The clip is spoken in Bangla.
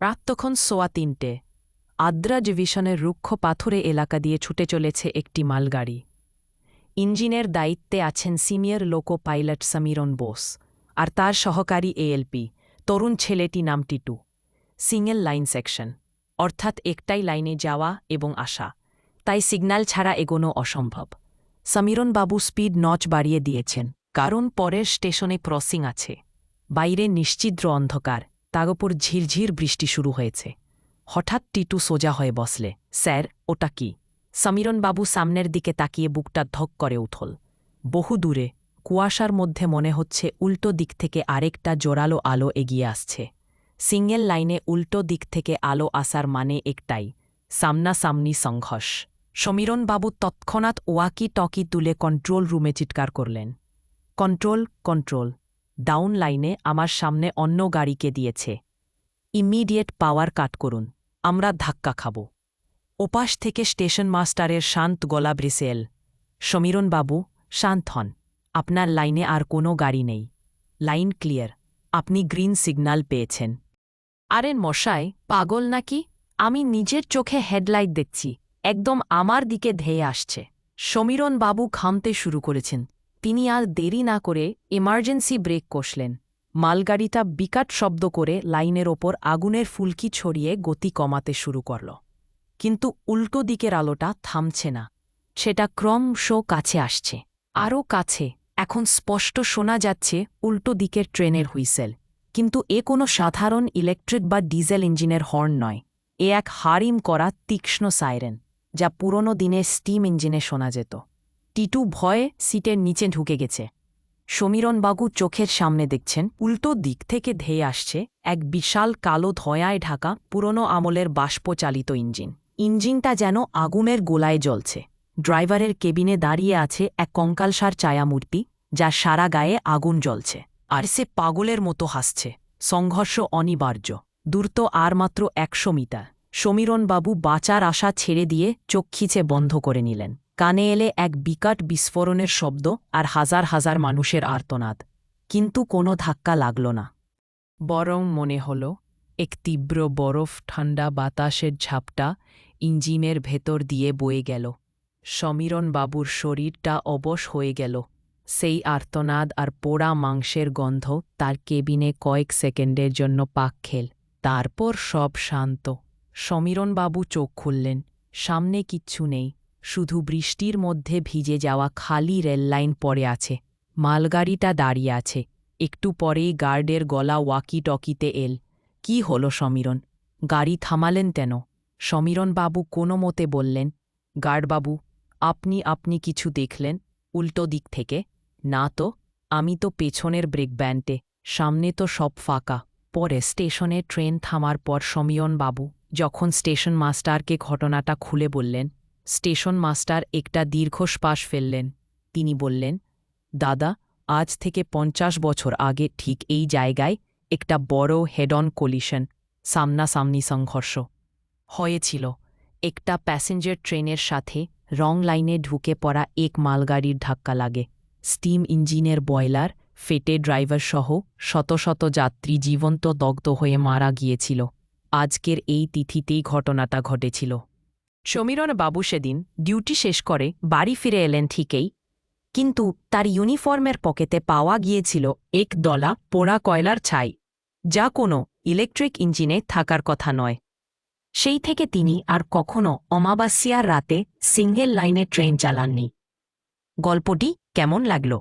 রাত তখন সোয়া তিনটে। আদ্রা ডিভিশনের রুক্ষ পাথুরে এলাকা দিয়ে ছুটে চলেছে একটি মালগাড়ি। ইঞ্জিনের দায়িত্বে আছেন senior loco pilot Samiran Bose আর তার সহকারী এএলপি। তরুণ ছেলেটি নাম টিটু। Single line section. অর্থাৎ একটাই লাইনে যাওয়া এবং আসা। তাই সিগন্যাল ছাড়া এগোনো অসম্ভব। সমীরন বাবু স্পিড নচ বাড়িয়ে দিয়েছেন। কারণ পরের স্টেশনে ক্রসিং আছে। বাইরে নিশ্চিদ্র অন্ধকার। তার ওপর ঝিরঝির বৃষ্টি শুরু হয়েছে। হঠাৎ টিটু সোজা হয়ে বসলে, স্যার, ওটা কি? সমীরনবাবু সামনের দিকে তাকিয়ে বুকটা ধক করে উঠল। বহু দূরে, কুয়াশার মধ্যে মনে হচ্ছে উল্টো দিক থেকে আরেকটা জোরালো আলো এগিয়ে আসছে। সিঙ্গেল লাইনে উল্টো দিক থেকে আলো আসার মানে একটাই, সামনাসামনি সংঘর্ষ। সমীরনবাবু তৎক্ষণাৎ ওয়াকি টকি তুলে কন্ট্রোল রুমে চিৎকার করলেন। Control control. ডাউন লাইনে আমার সামনে অন্য গাড়িকে দিয়েছে। ইমিডিয়েট পাওয়ার কাট করুন, আমরা ধাক্কা খাব। ওপাশ থেকে স্টেশন মাস্টারের শান্ত গলা ব্রিসেল সমীরনবাবু শান্ত হন, আপনার লাইনে আর কোনো গাড়ি নেই। লাইন ক্লিয়ার, আপনি গ্রিন সিগন্যাল পেয়েছেন। আরে মশাই, পাগল নাকি? আমি নিজের চোখে হেডলাইট দেখছি, একদম আমার দিকে ধেয়ে আসছে। সমীরন বাবু খামতে শুরু করেছেন তিনি আর দেরি না করে এমার্জেন্সি ব্রেক কষলেন। মালগাড়িটা বিকাট শব্দ করে লাইনের ওপর আগুনের ফুলকি ছড়িয়ে গতি কমাতে শুরু করল। কিন্তু উল্টো দিকের আলোটা থামছে না। সেটা ক্রমশ কাছে আসছে। আরও কাছে, এখন স্পষ্ট শোনা যাচ্ছে উল্টো দিকের ট্রেনের হুইসেল। কিন্তু এ কোনো সাধারণ ইলেকট্রিক বা ডিজেল ইঞ্জিনের হর্ন নয়। এ এক হারিম করা তীক্ষ্ণ সাইরেন, যা পুরনো দিনে স্টিম ইঞ্জিনে শোনা যেত। টিটু ভয়ে সিটের নিচে ঢুকে গেছে। সমীরণবাবু চোখের সামনে দেখছেন, উল্টো দিক থেকে ধেয়ে আসছে এক বিশাল কালো ধয়ায় ঢাকা পুরনো আমলের বাষ্পচালিত ইঞ্জিন। ইঞ্জিনটা যেন আগুনের গোলায় জ্বলছে। ড্রাইভারের কেবিনে দাঁড়িয়ে আছে এক কঙ্কালসার ছায়ামূর্তি, যা সারা গায়ে আগুন জ্বলছে। আর সে পাগলের মতো হাসছে। সংঘর্ষ অনিবার্য। দূরত আর মাত্র একশো মিটার। সমীরণবাবু বাঁচার আশা ছেড়ে দিয়ে খিচে বন্ধ করে নিলেন। কানে এলে এক বিকট বিস্ফোরণের শব্দ আর হাজার হাজার মানুষের আর্তনাদ। কিন্তু কোনো ধাক্কা লাগল না। বরং মনে হল, এক তীব্র বরফ ঠান্ডা বাতাসের ঝাপটা ইঞ্জিনের ভেতর দিয়ে বয়ে গেল। সমীরণ বাবুর শরীরটা অবশ হয়ে গেল। সেই আর্তনাদ আর পোড়া মাংসের গন্ধ তার কেবিনে কয়েক সেকেন্ডের জন্য পাক খেল। তারপর সব শান্ত। সমীরণবাবু চোখ খুললেন। সামনে কিচ্ছু নেই। শুধু বৃষ্টির মধ্যে ভিজে যাওয়া খালি রেললাইন পড়ে আছে। মালগাড়িটা দাঁড়িয়ে আছে। একটু পরেই গার্ডের গলা ওয়াকি টকিতে এল। কি হল সমীরণ? গাড়ি থামালেন কেন? সমীরণবাবু কোনো মতে বললেন, গার্ডবাবু, আপনি আপনি কিছু দেখলেন উল্টো দিক থেকে? না তো, আমি তো পেছনের ব্রেক ব্যান্ডে, সামনে তো সব ফাঁকা। পরে স্টেশনে ট্রেন থামার পর সমীরণবাবু যখন স্টেশন মাস্টারকে ঘটনাটা খুলে বললেন স্টেশন মাস্টার একটা দীর্ঘশ্বাস ফেললেন। তিনি বললেন, দাদা, আজ থেকে পঞ্চাশ বছর আগে ঠিক এই জায়গায় একটা বড় হেডন কলিশন, সামনাসামনি সংঘর্ষ হয়েছিল। একটা প্যাসেঞ্জার ট্রেনের সাথে রং লাইনে ঢুকে পড়া এক মালগাড়ির ধাক্কা লাগে। স্টিম ইঞ্জিনের বয়লার, ফেটে ড্রাইভার সহ শত শত যাত্রী জীবন্ত দগ্ধ হয়ে মারা গিয়েছিল। আজকের এই তিথিতেই ঘটনাটা ঘটেছিল। সমীরণ বাবু সেদিন ডিউটি শেষ করে বাড়ি ফিরে এলেন ঠিকই, কিন্তু তার ইউনিফর্মের পকেটে পাওয়া গিয়েছিল এক দলা পোড়া কয়লার ছাই, যা কোনো ইলেকট্রিক ইঞ্জিনে থাকার কথা নয়। সেই থেকে তিনি আর কখনো অমাবাস্যার রাতে সিঙ্গেল লাইনে ট্রেন চালাননি। গল্পটি কেমন লাগল?